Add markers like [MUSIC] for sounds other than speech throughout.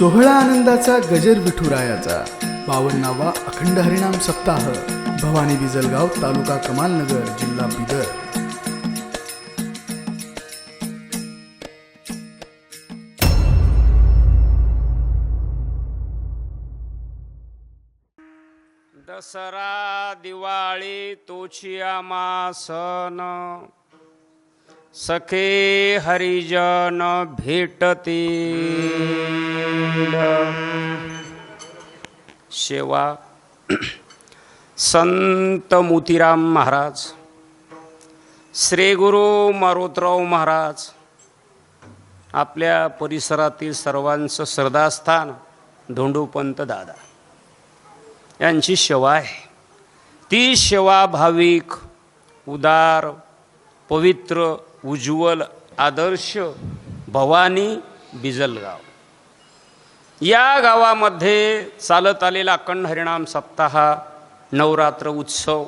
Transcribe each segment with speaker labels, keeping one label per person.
Speaker 1: सोहळा आनंदाचा गजर विठुरायाचा. बावन्नावा अखंड हरिणाम सप्ताह. भवानी बिजलगाव तालुका कमालनगर जिल्हा बिदर.
Speaker 2: दसरा दिवाळी तोची आमा सण सखे हरिजन भेटते. सेवा. संत मोतीराम महाराज. श्री गुरु मारुतराव महाराज. आपल्या परिसरातील सर्वांचं श्रद्धास्थान धोंडूपंत दादा. यांची सेवा आहे. ती सेवा भाविक उदार पवित्र उज्ज्वल आदर्श भवानी बिजलगाव. या गावामध्ये चालत आलेला अखंड हरिणाम सप्ताह नवरात्र उत्सव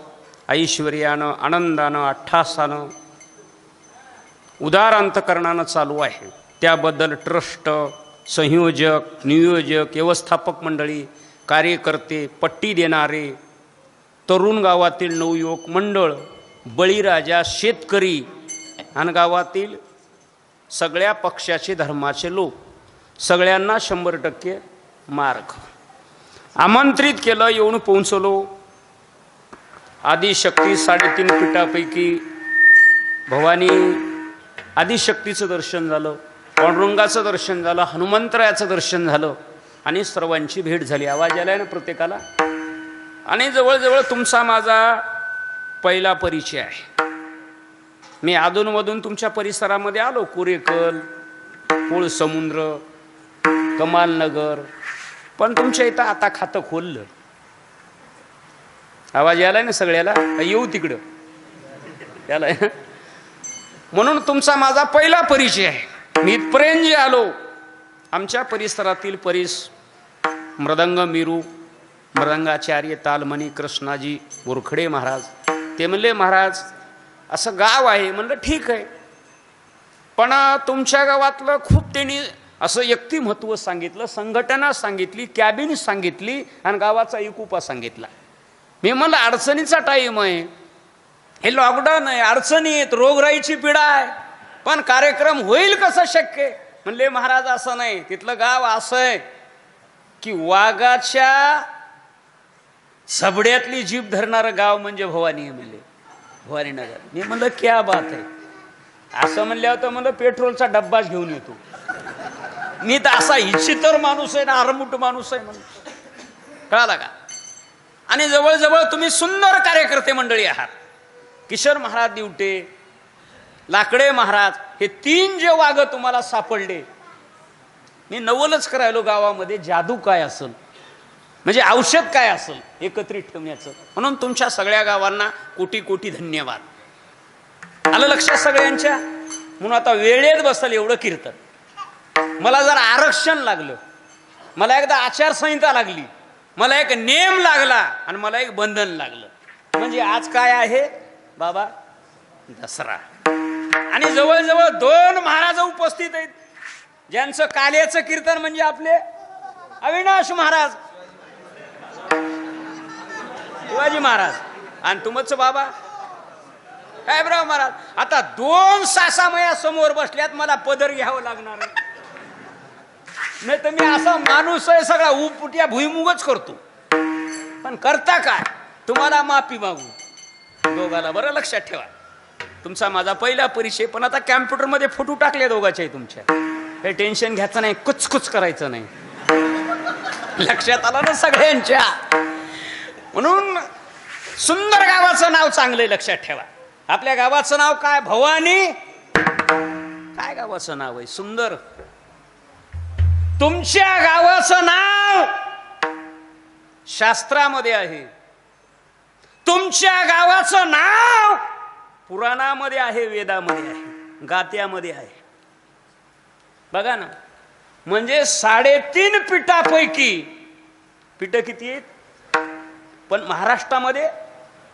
Speaker 2: ऐश्वर्यानं आनंदानं अठ्ठासानं उदार अंतकरणानं चालू आहे. त्याबद्दल ट्रस्ट संयोजक नियोजक व्यवस्थापक मंडळी कार्यकर्ते पट्टी देणारे तरुण गावातील नवयुवक मंडळ बळीराजा शेतकरी आणि गावातील सगळ्या पक्षाचे धर्माचे लोक सगळ्यांना शंभर टक्के मार्ग आमंत्रित केलं येऊन पोहोचलो. आदिशक्ती साडेतीन पीठापैकी भवानी आदिशक्तीचं दर्शन झालं पांडुरंगाचं दर्शन झालं हनुमंतरायाचं दर्शन झालं आणि सर्वांची भेट झाली. आवाज आलाय ना प्रत्येकाला? आणि जवळजवळ तुमचा माझा पहिला परिचय आहे. मी अधूनमधून तुमच्या परिसरामध्ये आलो. कुरेकल पोळ समुद्र कमालनगर. पण तुमच्या इथं आता खातं खोललं. आवाज यालाय ना सगळ्याला? येऊ तिकडं. यालाय म्हणून तुमचा माझा पहिला परिचय आहे. मी इथपर्यंत जे आलो आमच्या परिसरातील परिस मृदंग मिरू मृदंगाचार्य तालमणी कृष्णाजी बोरखडे महाराज. ते म्हणले महाराज असं गाव आहे. म्हणलं ठीक आहे. पण तुमच्या गावातलं खूप त्यांनी असं व्यक्तिमत्व सांगितलं संघटना सांगितली कॅबिन सांगितली आणि गावाचा एकुपा सांगितला. मी म्हणलं अडचणीचा टाईम आहे. हे लॉकडाऊन आहे. अडचणी आहेत. रोगराईची पिढा आहे. पण कार्यक्रम होईल कसं शक्य? म्हणले महाराज असं नाही. तिथलं गाव असं आहे की वाघाच्या सबड्यातली जीभ धरणारं गाव म्हणजे भवानी म्हणले भवानीनगर मी म्हणलं क्या बात आहे असं म्हणल्यावर तर म्हणलं पेट्रोलचा डब्बाच घेऊन येतो. मी तर असा इच्छितर माणूस आहे ना आरमुट माणूस आहे म्हणून. कळाला का? आणि जवळजवळ तुम्ही सुंदर कार्यकर्ते मंडळी आहात. किशोर महाराज दिवटे लाकडे महाराज हे तीन जे वाघ तुम्हाला सापडले मी नवलच करायलो गावामध्ये जादू काय असेल? म्हणजे औषध काय असेल? एकत्रित ठेवण्याचं. म्हणून तुमच्या सगळ्या गावांना कोटी कोटी धन्यवाद. आलं लक्षात सगळ्यांच्या? म्हणून आता वेळेत बसल एवढं कीर्तन. मला जर आरक्षण लागलं मला एकदा आचारसंहिता लागली मला एक नेम लागला आणि मला एक बंधन लागलं. म्हणजे आज काय आहे? बाबा दसरा. आणि जवळजवळ दोन महाराज उपस्थित आहेत. ज्यांचं काल्याचं कीर्तन म्हणजे आपले अविनाश महाराज. शिवाजी महाराज. आणि तुमचं बाबा? साहेबराव हो महाराज? आता दोन सासामया समोर बसल्यात मला पदर घ्यावं लागणार नाही तर मी असा माणूस आहे सगळा उपट्या भुईमुगच करतो. पण करता काय? तुम्हाला माफी मागू. दोघाला बरं लक्षात ठेवा. तुमचा माझा पहिला परिचय पण आता कॅम्प्युटरमध्ये फोटो टाकले दोघाचे तुमच्या. हे टेन्शन घ्यायचं नाही कुचकुच करायचं नाही. लक्षात आलं ना सगळ्यांच्या? म्हणून सुंदर गावाचं नाव चांगलं लक्षात ठेवा. आपल्या गावाचं नाव काय? भवानी? काय गावाचं नाव आहे? सुंदर. तुमच्या गावाचं नाव शास्त्रामध्ये आहे. तुमच्या गावाचं नाव पुराणामध्ये आहे वेदामध्ये आहे गात्यामध्ये आहे. बघा ना. म्हणजे साडेतीन पिठापैकी पिठं किती आहेत? पण महाराष्ट्रामध्ये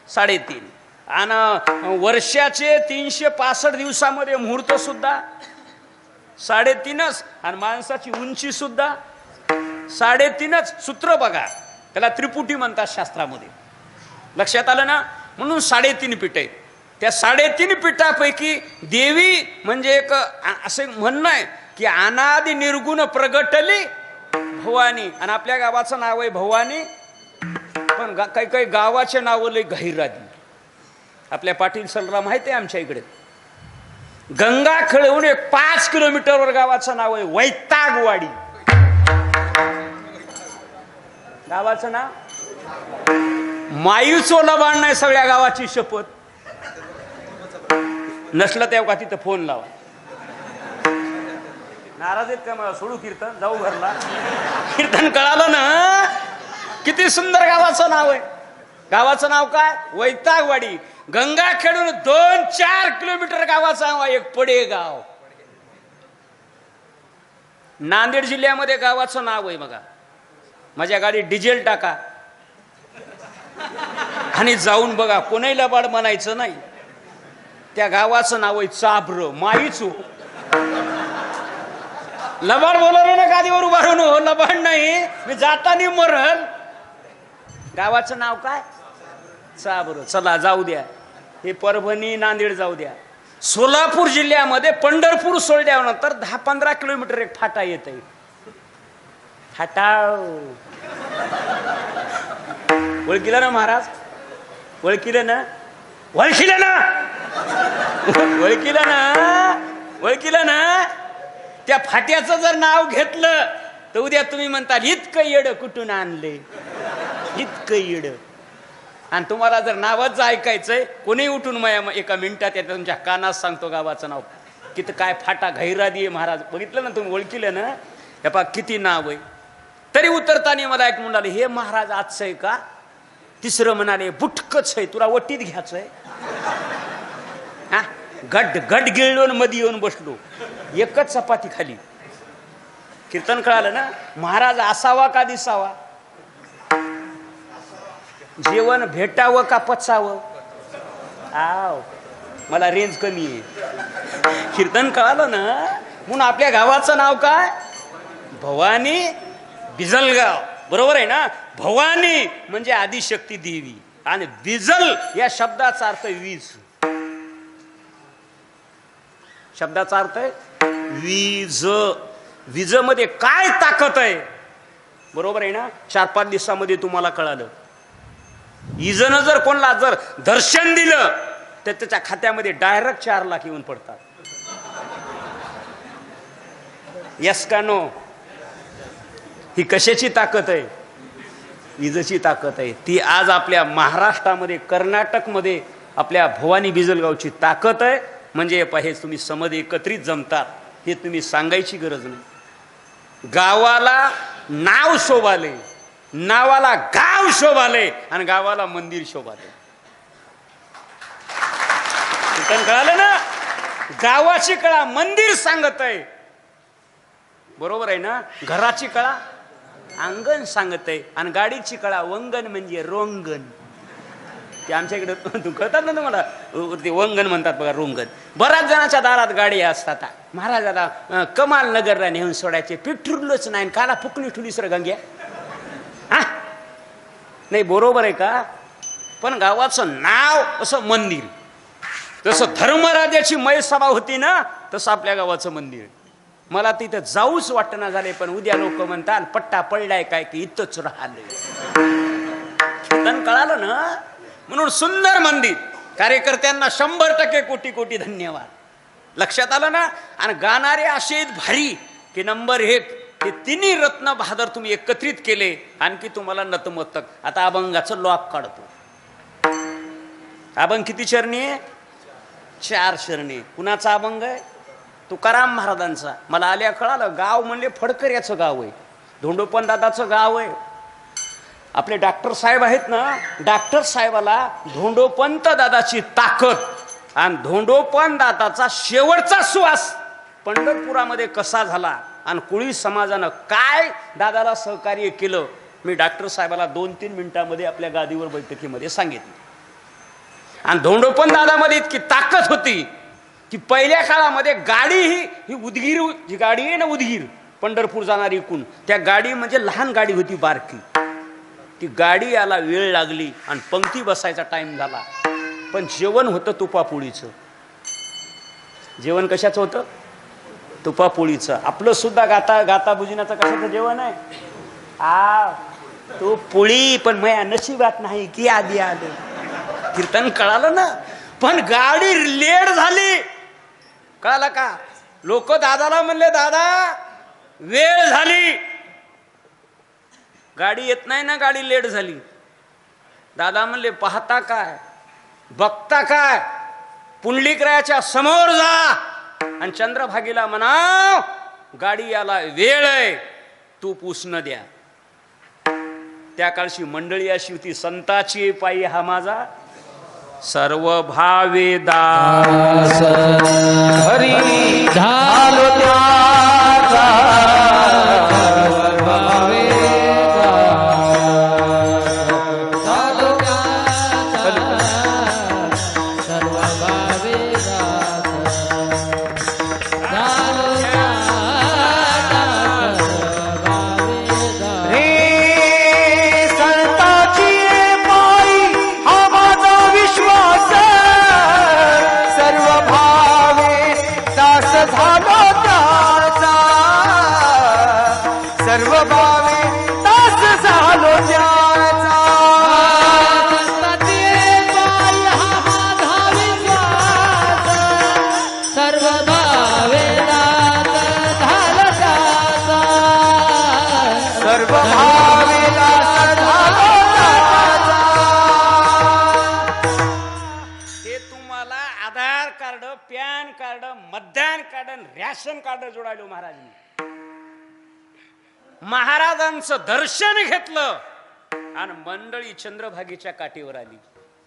Speaker 2: साडेतीन. आणि वर्षाचे तीनशे पासष्ट दिवसामध्ये मुहूर्तसुद्धा साडेतीनच. आणि माणसाची उंचीसुद्धा साडेतीनच. सूत्र बघा. त्याला त्रिपुटी म्हणतात शास्त्रामध्ये. लक्षात आलं ना? म्हणून साडेतीन पीठ आहेत. त्या साडेतीन पीठापैकी देवी म्हणजे एक असं म्हणणं आहे की अनादि निर्गुण प्रगटली भवानी. आणि आपल्या गावाचं नाव आहे भवानी. पण गा- काही काही गावाचे नावं लय गहिरादी आपल्या पाटील सलरा माहिती आहे आमच्या इकडे. गंगा खळवून एक पाच किलोमीटरवर गावाचं नाव आहे वैतागवाडी. गावाचं नाव? मायूचो बाण नाही सगळ्या गावाची शपथ. नसलं तेव्हा तिथं फोन लावा. नाराज आहेत का मला? सोडू कीर्तन? जाऊ घरला. कीर्तन कळालं ना? किती सुंदर गावाचं नाव आहे. गावाचं नाव काय? वैतागवाडी. गंगा खेडून दोन चार किलोमीटर गावाचं एक पडे गाव नांदेड जिल्ह्यामध्ये गावाचं नाव आहे बघा. माझ्या गाडीत डिझेल टाका. आणि जाऊन बघा कोणाही लबाड म्हणायचं नाही. त्या गावाचं नाव आहे चाबर माईचू. लबाड बोलवलं ना गादीवर उभारून हो लबाड नाही. मी जाताना मरल. गावाचं नाव काय? चाबर चला जाऊ द्या. हे परभणी नांदेड जाऊ द्या. सोलापूर जिल्ह्यामध्ये पंढरपूर सोडल्यानंतर दहा पंधरा किलोमीटर एक फाटा येत आहे फाटाव ओळखिलं ना महाराज? ओळखिलं ना? ओळखिलं ना? ओळखिलं ना? ओळखिलं ना? त्या फाट्याचं जर नाव घेतलं तर उद्या तुम्ही म्हणता इतकं येडं कुठून आणले? इतकं येड आणि तुम्हाला जर नावाचं ऐकायचंय कोणी उठून माया एका मिनिटात येतं तुमच्या कानात सांगतो गावाचं नाव. किती काय फाटा घैरादी आहे महाराज. बघितलं ना तुम्ही ओळखीलं ना? हे पा किती नाव आहे. तरी उतरताना मला एक म्हणाले हे महाराज आजचं आहे का? तिसरं म्हणाले बुटकच आहे तुला वटीत घ्यायचंय. हा? गड गड गिळून मध्ये येऊन बसलो. एकच चपाती खाली. कीर्तन कळालं ना? महाराज असावा का दिसावा? जेवण भेटावं का पचावं? आव मला रेंज कमी आहे. कीर्तन कळालं ना? म्हणून आपल्या गावाचं नाव काय? भवानी बिजलगाव. बरोबर आहे ना? भवानी म्हणजे आदिशक्ती देवी. आणि बिजल या शब्दाचा अर्थ वीज. शब्दाचा अर्थ आहे वीज. वीजमध्ये काय ताकद आहे? बरोबर आहे ना? चार पाच दिवसामध्ये तुम्हाला कळालं. इजनं जर कोणला जर दर्शन दिलं तर त्याच्या खात्यामध्ये डायरेक्ट चार लाख येऊन पडतात. यस का नो ही कशाची ताकद आहे? इजची ताकद आहे. ती आज आपल्या महाराष्ट्रामध्ये कर्नाटकमध्ये आपल्या भवानी बिजलगावची ताकद आहे. म्हणजे हे तुम्ही समज एकत्रित जमतात हे तुम्ही सांगायची गरज नाही. गावाला नाव शोभाले. नावाला गाव शोभाले आणि गावाला मंदिर शोभाले कळालं ना? गावाची कळा मंदिर सांगत आहे बरोबर आहे ना? घराची कळा अंगण सांगत आहे आणि गाडीची कळा वंगण म्हणजे रोंगण. ते आमच्या इकडे [LAUGHS] कळतात ना तुम्हाला? ते वंगण म्हणतात बघा रोंगण. बऱ्याच जणांच्या दारात गाडी असतात. महाराजाला कमाल नगरला नेऊन सोडायचे. पिठुरलोच नाही काला फुकली ठुली सर गंग्या. नाही बरोबर आहे का? पण गावाचं नाव असं मंदिर. जसं धर्मराजाची मय सभा होती ना तसं आपल्या गावाचं मंदिर. मला तिथं जाऊच वाटणं झाले पण उद्या लोक म्हणतात पट्टा पडलाय काय की इथंच राहिले कीर्तन कळालं ना? म्हणून सुंदर मंदिर. कार्यकर्त्यांना शंभर टक्के कोटी कोटी धन्यवाद. लक्षात आलं ना? आणि गाणारे असे भारी की नंबर एक हे तिन्ही रत्न बहादर तुम्ही एकत्रित केले आणखी तुम्हाला नतमस्तक. आता अभंगाचं लॉक काढतो. अभंग किती चरणी आहे? चार शरणी कुणाचा अभंग आहे? तुकाराम महाराजांचा. मला आल्या कळालं गाव म्हणले फडकऱ्याचं गाव आहे. धोंडोपन दादाचं गाव आहे. आपले डॉक्टर साहेब आहेत ना डॉक्टर साहेबाला धोंडोपंत दादाची ताकद आणि धोंडोपन दादाचा शेवटचा श्वास पंढरपुरामध्ये कसा झाला? आणि कुळी समाजानं काय दादाला सहकार्य केलं मी डॉक्टर साहेबाला दोन तीन मिनिटांमध्ये आपल्या गादीवर बैठकीमध्ये सांगितलं. आणि धोंडोपन दादामध्ये इतकी ताकद होती की पहिल्या काळामध्ये गाडी ही ही उदगीर जी गाडी आहे ना उदगीर पंढरपूर जाणारी एकूण त्या गाडी म्हणजे लहान गाडी होती बारकी. ती गाडी याला वेळ लागली आणि पंक्ती बसायचा टाईम झाला. पण जेवण होतं तुपापोळीचं जेवण कशाचं होतं? तुपापोळीचं. आपलं सुद्धा गाता गाता बुजिनाचं कशाचं जेवण आहे? आ तो पोळी पण मया नशिबात नाही. की आधी आलं कीर्तन कळालं ना? पण गाडी लेट झाली. कळालं का? लोक दादाला म्हणले दादा वेळ झाली. गाडी येत नाही ना गाडी लेट झाली. दादा म्हणले पाहता काय? बघता काय? पुंडलिकरायाच्या समोर जा. आणि चंद्रभागीला म्हणाव गाडी याला वेळ आहे तू पुसणं द्या. त्या काळची मंडळी अशी होती संताची पायी हा माझा सर्व भावेदा हरी
Speaker 3: झालो त्याचा
Speaker 2: रॅशन जोडायलो महाराजांनी. महाराजांचं दर्शन घेतलं आणि मंडळी चंद्रभागेच्या काठीवर आली.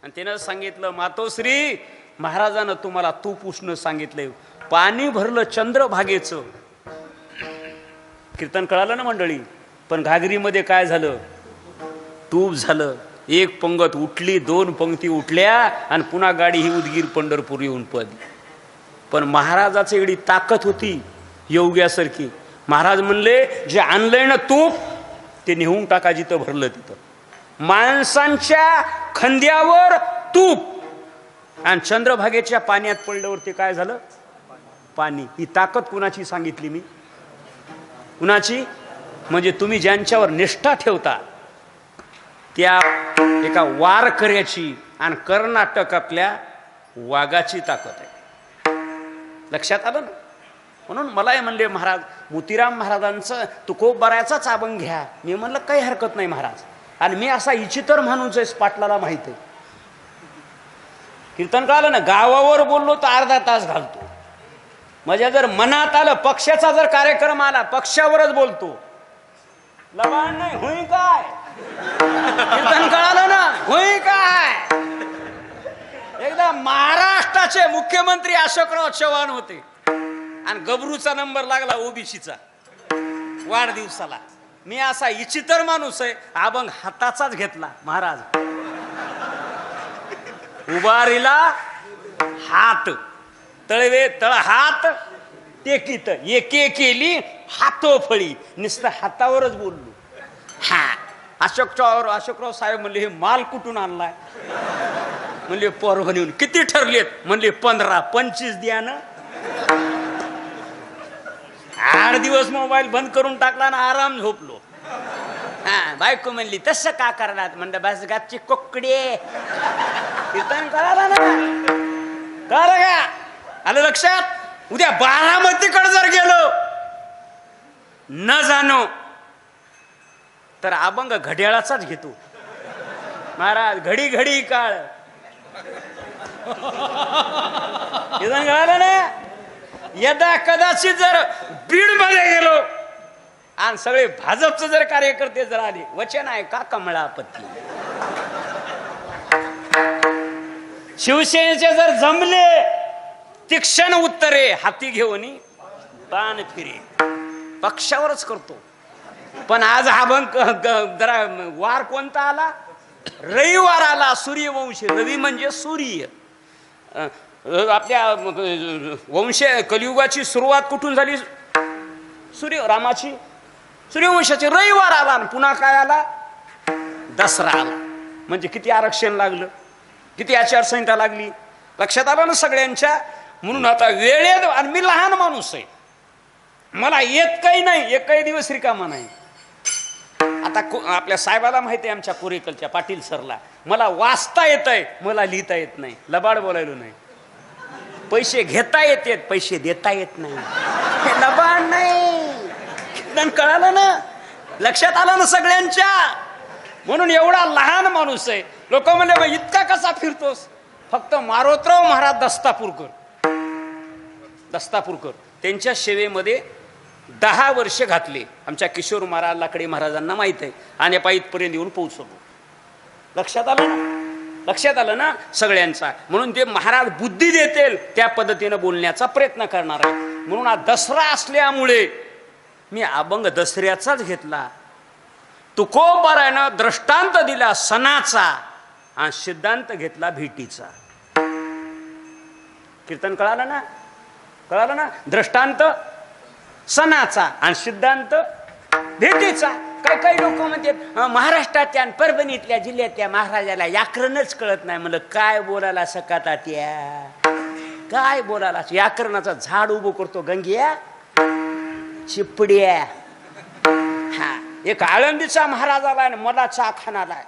Speaker 2: आणि तिनं सांगितलं मातोश्री महाराजानं तुम्हाला तूप उष्ण सांगितलंय. पाणी भरलं चंद्रभागेचं. कीर्तन कळालं ना मंडळी? पण घागरीमध्ये काय झालं? तूप झालं. एक पंगत उठली दोन पंक्ती उठल्या आणि पुन्हा गाडी ही उदगीर पंढरपूर येऊन पडली. पण महाराजाची एवढी ताकद होती. योग्यासारखी. महाराज म्हणले जे आणलंय ना तूप ते नेहून टाका जिथं भरलं तिथं. माणसांच्या खंद्यावर तूप. आणि चंद्रभागेच्या पाण्यात पडल्यावर ते काय झालं? पाणी. ही ताकद कुणाची सांगितली मी? कुणाची? म्हणजे तुम्ही ज्यांच्यावर निष्ठा ठेवता त्या एका वारकऱ्याची आणि कर्नाटकातल्या वाघाची ताकद आहे. लक्षात आलं ना? म्हणून मलाही म्हणले महाराज मोतीराम महाराजांचं तुकोबारायाचाच आबंग घ्या. मी म्हणलं काही हरकत नाही महाराज. आणि मी असा इचितर माणूस आहे पाटलाला माहीत आहे. कीर्तन कळालं ना गावावर बोललो तर अर्धा तास घालतो. माझ्या जर मनात आलं पक्षाचा जर कार्यक्रम आला पक्षावरच बोलतो. लबाड नाही होई काय? कीर्तन कळालं ना होई काय? एकदा महाराष्ट्राचे मुख्यमंत्री अशोकराव चव्हाण होते. आणि गबरूचा नंबर लागला ओबीसीचा. वाढदिवसाला. मी असा इचितर माणूस आहे अभंग हाताचाच घेतला महाराज. उभारीला हात. तळवे तळ हात टेकीत. एके केली हातोफळी नुसतं हातावरच बोललो. हा अशोकराव अशोकराव साहेब म्हणले हे माल कुठून आणलाय? म्हणले परभणीहून किती ठरलेत? म्हणले पंधरा पंचवीस द्या ना. आठ दिवस मोबाईल बंद करून टाकला ना आराम झोपलो. हा बायको म्हणली तसं का करणार? म्हणलं बस गापची कोकडे कीर्तन कळाला ना. का? आलं लक्षात? उद्या बारामतीकडे जर गेलो. न जाणो. तर अभंग घड्याळाचाच घेतो. महाराज घडी घडी काळ. कीर्तन कळालं ना? यदा कदाचित जर बीडमध्ये गेलो. आणि सगळे भाजपचं जर कार्यकर्ते जर आले वचन आहे का कमळापती? शिवसेनेचे जर जमले तीक्षण उत्तरे हाती घेऊन बाण फिरे. पक्षावरच करतो. पण आज हा भंग जरा वार कोणता आला? रविवार आला सूर्यवंशी. रवी म्हणजे सूर्य. आपल्या वंश कलियुगाची सुरुवात कुठून झाली? सूर्य रामाची सूर्यवंशाची रविवार आला आणि पुन्हा काय आला? दसरा आला. म्हणजे किती आरक्षण लागलं? किती आचारसंहिता लागली? लक्षात आलं ना सगळ्यांच्या? म्हणून आता वेळेत आणि मी लहान माणूस आहे. मला येत काही नाही एक काही दिवस रिकामा नाही. आता आपल्या साहेबाला माहिती आहे आमच्या कोरेकलच्या पाटील सरला. मला वाचता येत आहे मला लिहिता येत नाही लबाड बोलायलो नाही. पैसे घेता येतात पैसे देता येत नाही. हे लबाड नाही. कीर्तन कळालं ना? लक्षात आलं ना सगळ्यांच्या? म्हणून एवढा लहान माणूस आहे. लोक म्हणले "मग इतका कसा फिरतोस? फक्त मारोतराव महाराज दस्तापूरकर. दस्तापूरकर. त्यांच्या सेवेमध्ये दहा वर्ष घातले. आमच्या किशोर महाराज लाकडे महाराजांना माहीत आहे. आणि पायीतपर्यंत येऊन पोहोचलो. लक्षात आलं ना? लक्षात आलं ना सगळ्यांचा? म्हणून ते महाराज बुद्धी देतील त्या पद्धतीनं बोलण्याचा प्रयत्न करणार आहे म्हणून हा दसरा असल्यामुळे मी अभंग दसऱ्याचाच घेतला. तुकोबरानं दृष्टांत दिला सणाचा आणि सिद्धांत घेतला भेटीचा. कीर्तन कळालं ना? कळालं ना? दृष्टांत सणाचा आणि सिद्धांत भेटीचा. काही काही लोक म्हणतात महाराष्ट्रातल्या आणि परभणीतल्या जिल्ह्यातल्या महाराजाला व्याकरणच कळत नाही. म्हणलं काय बोलायला सकाता त्या काय बोलायला व्याकरणाचा झाड उभं करतो गंगिया चिपड्या. हा एक आळंदीचा महाराज आलाय आणि मला चाखान आलाय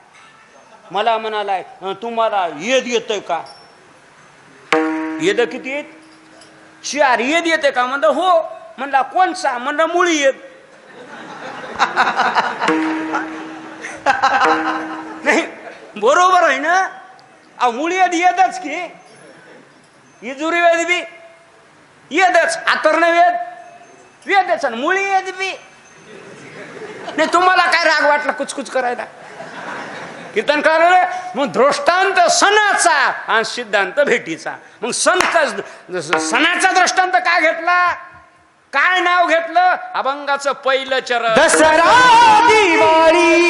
Speaker 2: मला म्हणालाय तुम्हाला येद येतोय का? येद किती येत? चार येद येते का? म्हणलं हो. म्हणला कोणचा? म्हणलं मुळी येत [LAUGHS] नाही बरोबर आहे ना? अहो मुळी येत येतच की. इजुरी वेद बी येतच आतर्ण वेद. वेदच मुळी येत बी. नाही तुम्हाला काय राग वाटला कुचकुच करायला? कीर्तन करायला मग दृष्टांत सणाचा आणि सिद्धांत भेटीचा. मग संत सणाचा दृष्टांत काय घेतला? काय नाव घेतलं? अभंगाचं पहिलं चरण.
Speaker 4: दसरा दिवाळी.